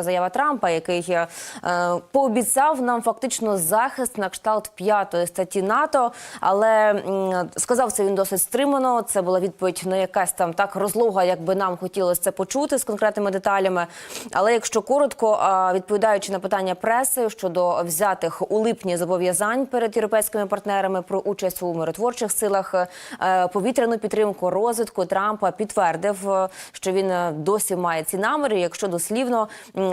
Заява Трампа, який е, пообіцяв нам фактично захист на кшталт п'ятої статті НАТО, але сказав це він досить стримано. Це була відповідь на якась там так розлога, як би нам хотілося це почути з конкретними деталями. Але якщо коротко, відповідаючи на питання преси щодо взятих у липні зобов'язань перед європейськими партнерами про участь у миротворчих силах, е, повітряну підтримку розвитку Трампа підтвердив, е, що він досі має ці наміри. Якщо дослівно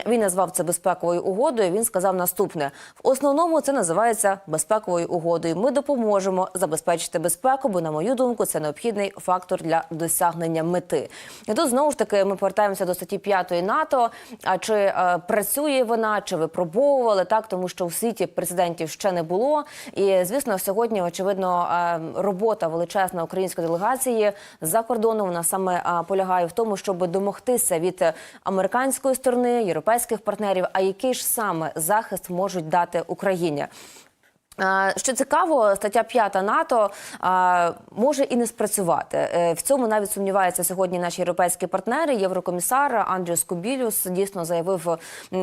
він назвав це безпековою угодою. Він сказав наступне: в основному це називається безпековою угодою. Ми допоможемо забезпечити безпеку, бо на мою думку це необхідний фактор для досягнення мети. І тут знову ж таки ми повертаємося до статті 5 НАТО. А чи е, працює вона, чи випробовували так, тому що в світі президентів ще не було. І звісно, сьогодні очевидно е, робота величезна української делегації за кордоном. Вона саме е, полягає в тому, щоб домогтися від е, американської сторони, європейських партнерів. А який ж саме захист можуть дати Україні? Що цікаво, стаття 5 НАТО може і не спрацювати. Е, В цьому навіть сумніваються сьогодні наші європейські партнери. Єврокомісар Андрій Скобілюс дійсно заявив,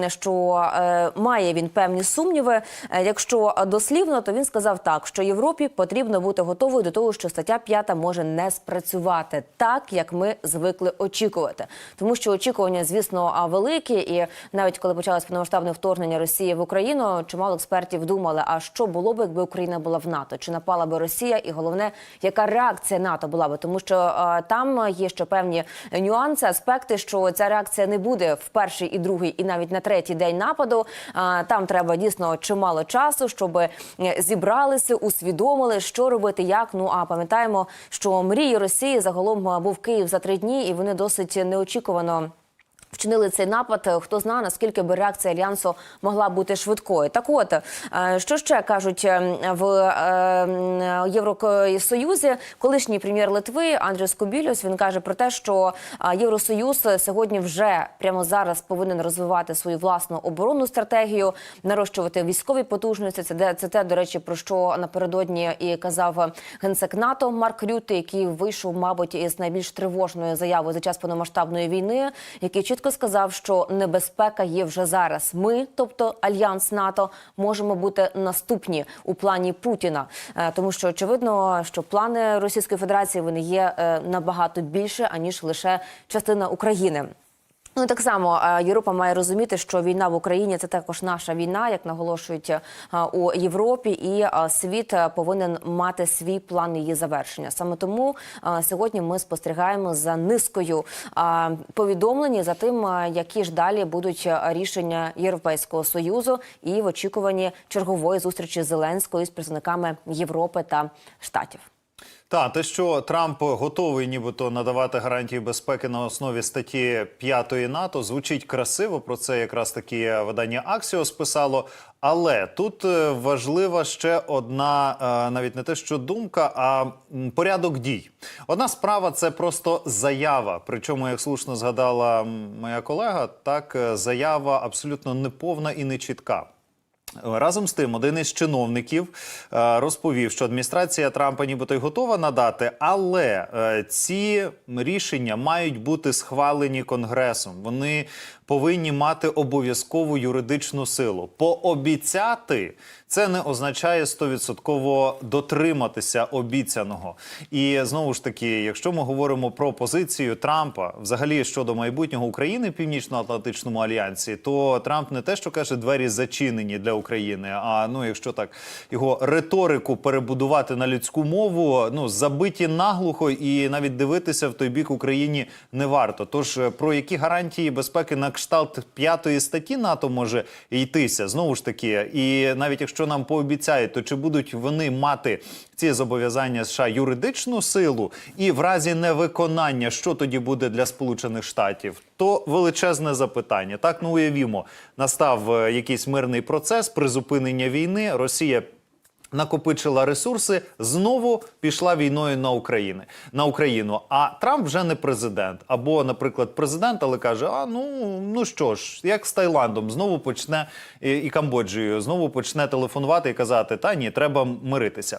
що е, має він певні сумніви. Е, Якщо дослівно, то він сказав так, що Європі потрібно бути готовою до того, що стаття 5 може не спрацювати так, як ми звикли очікувати. Тому що очікування, звісно, великі, і навіть коли почалось повномасштабне вторгнення Росії в Україну, чимало експертів думали, а що було б, якби Україна була в НАТО, чи напала би Росія, і головне, яка реакція НАТО була би, тому що а, там є ще певні нюанси, аспекти, що ця реакція не буде в перший і другий, і навіть на третій день нападу. А, там треба дійсно чимало часу, щоб е, зібралися, усвідомили, що робити, як. Ну а пам'ятаємо, що мрії Росії загалом був Київ за три дні, і вони досить неочікувано. Вчинили цей напад. Хто знає, наскільки би реакція альянсу могла бути швидкою? Так, от е, що ще кажуть е, в е, Євросоюзі, колишній прем'єр Литви Андрій Скобілюс він каже про те, що е, Євросоюз сьогодні вже прямо зараз повинен розвивати свою власну оборонну стратегію, нарощувати військові потужності. Це де це те, до речі, про що напередодні і казав генсек НАТО Марк Рюте, який вийшов, мабуть, із найбільш тривожною заявою за час повномасштабної війни, який чітко сказав, що небезпека є вже зараз. Ми, тобто альянс НАТО, можемо бути наступні у плані Путіна, Е, тому що очевидно, що плани Російської Федерації вони є е, набагато більше аніж лише частина України. Ну так само е, Європа має розуміти, що війна в Україні це також наша війна, як наголошують е, у Європі, і е, світ повинен мати свій план її завершення. Саме тому сьогодні ми спостерігаємо за низкою повідомлень за тим, які ж далі будуть рішення Європейського союзу, і в очікуванні чергової зустрічі Зеленського із представниками Європи та Штатів. Та те, що Трамп готовий, нібито надавати гарантії безпеки на основі статті 5 НАТО, звучить красиво. Про це якраз таки видання Аксіос писало. Але тут е, важлива ще одна, е, навіть не те, що думка, а порядок дій. Одна справа це просто заява. Причому, як слушно згадала моя колега, так е, заява абсолютно неповна і нечітка. Разом з тим, один із чиновників е, розповів, що адміністрація Трампа нібито й готова надати, але е, ці рішення мають бути схвалені конгресом. Вони повинні мати обов'язкову юридичну силу. Пообіцяти це не означає стовідсотково дотриматися обіцяного. І знову ж таки, якщо ми говоримо про позицію Трампа, взагалі щодо майбутнього України в Північно-Атлантичному альянсі, то Трамп не те, що каже, двері зачинені для України. А ну, якщо так його риторику перебудувати на людську мову, ну забиті наглухо, і навіть дивитися в той бік Україні не варто. Тож е, про які гарантії безпеки на кшталт п'ятої статті НАТО може йтися знову ж таки, і навіть якщо нам пообіцяють, то чи будуть вони мати ці зобов'язання США юридичну силу, і в разі невиконання, що тоді буде для Сполучених Штатів, то величезне запитання. Так ну уявімо, настав е, якийсь мирний процес призупинення війни. Росія накопичила ресурси, знову пішла війною на Україну. на Україну. А Трамп вже не президент. Або, наприклад, президент, але каже: А ну ну що ж, як з Таїландом, знову почне і, і Камбоджею, знову почне телефонувати і казати: Та ні, треба миритися.